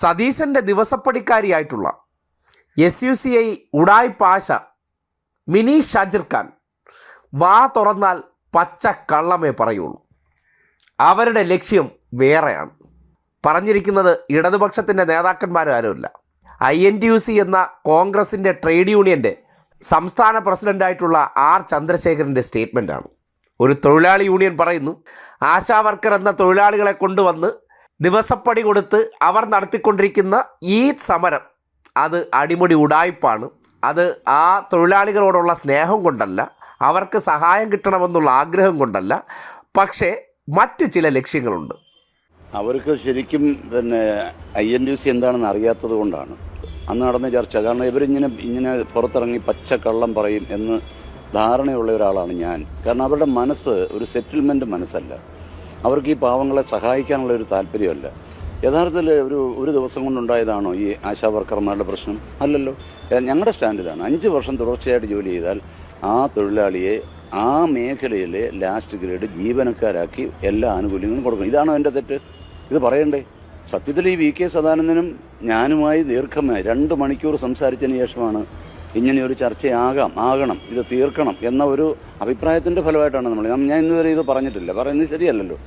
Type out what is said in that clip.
സതീശന്റെ ദിവസപ്പടിക്കാരിയായിട്ടുള്ള S U C I ഉഡായ് പാശ മിനി ഷാജിർ ഖാൻ വാ തുറന്നാൽ പച്ച കള്ളമേ പറയുള്ളൂ. അവരുടെ ലക്ഷ്യം വേറെയാണ്. പറഞ്ഞിരിക്കുന്നത് ഇടതുപക്ഷത്തിന്റെ നേതാക്കന്മാരും ആരുമില്ല. I N T U C എന്ന കോൺഗ്രസിന്റെ ട്രേഡ് യൂണിയന്റെ സംസ്ഥാന പ്രസിഡന്റായിട്ടുള്ള ആർ ചന്ദ്രശേഖരന്റെ സ്റ്റേറ്റ്മെന്റാണ് ഒരു തൊഴിലാളി യൂണിയൻ പറയുന്നു ആശാവർക്കർ എന്ന തൊഴിലാളികളെ കൊണ്ടുവന്ന് ദിവസപ്പടി കൊടുത്ത് അവർ നടത്തിക്കൊണ്ടിരിക്കുന്ന ഈ സമരം അത് അടിമുടി ഉടായ്പാണ്. അത് ആ തൊഴിലാളികളോടുള്ള സ്നേഹം കൊണ്ടല്ല അവർക്ക് സഹായം കിട്ടണമെന്നുള്ള ആഗ്രഹം കൊണ്ടല്ല. പക്ഷേ മറ്റ് ചില ലക്ഷ്യങ്ങളുണ്ട്. അവർക്ക് ശരിക്കും പിന്നെ ഐ എൻ ഡി സി എന്താണെന്ന് അറിയാത്തത് കൊണ്ടാണ്. അന്ന് നടന്ന ചർച്ച. കാരണം ഇവരിങ്ങനെ ഇങ്ങനെ പുറത്തിറങ്ങി പച്ച കള്ളം പറയും എന്ന് ധാരണയുള്ള ഒരാളാണ് ഞാൻ. കാരണം അവരുടെ മനസ്സ് ഒരു സെറ്റിൽമെന്റ് മനസ്സല്ല. അവർക്ക് ഈ പാവങ്ങളെ സഹായിക്കാനുള്ള ഒരു താല്പര്യമല്ല. യഥാർത്ഥത്തിൽ ഒരു ഒരു ദിവസം കൊണ്ടുണ്ടായതാണോ ഈ ആശാ വർക്കർമാരുടെ പ്രശ്നം? അല്ലല്ലോ. ഞങ്ങളുടെ സ്റ്റാൻഡ് ഇതാണ് അഞ്ച് വർഷം തുടർച്ചയായിട്ട് ജോലി ചെയ്താൽ ആ തൊഴിലാളിയെ ആ മേഖലയിലെ ലാസ്റ്റ് ഗ്രേഡ് ജീവനക്കാരാക്കി എല്ലാ ആനുകൂല്യങ്ങളും കൊടുക്കണം. ഇതാണോ എന്റെ തെറ്റ്? ഇത് പറയണ്ടേ? സത്യത്തിൽ ഈ വി കെ സദാനന്ദനും ഞാനുമായി ദീർഘമായി രണ്ട് മണിക്കൂർ സംസാരിച്ചതിന് ശേഷമാണ് ഇങ്ങനെ ഒരു ചർച്ചയാകാം ആകണം ഇത് തീർക്കണം എന്ന ഒരു അഭിപ്രായത്തിന്റെ ഫലമായിട്ടാണ് നമ്മൾ ഞാൻ ഇന്നുവരെ ഇത് പറഞ്ഞിട്ടില്ല. പറയുന്നത് ശരിയല്ലല്ലോ.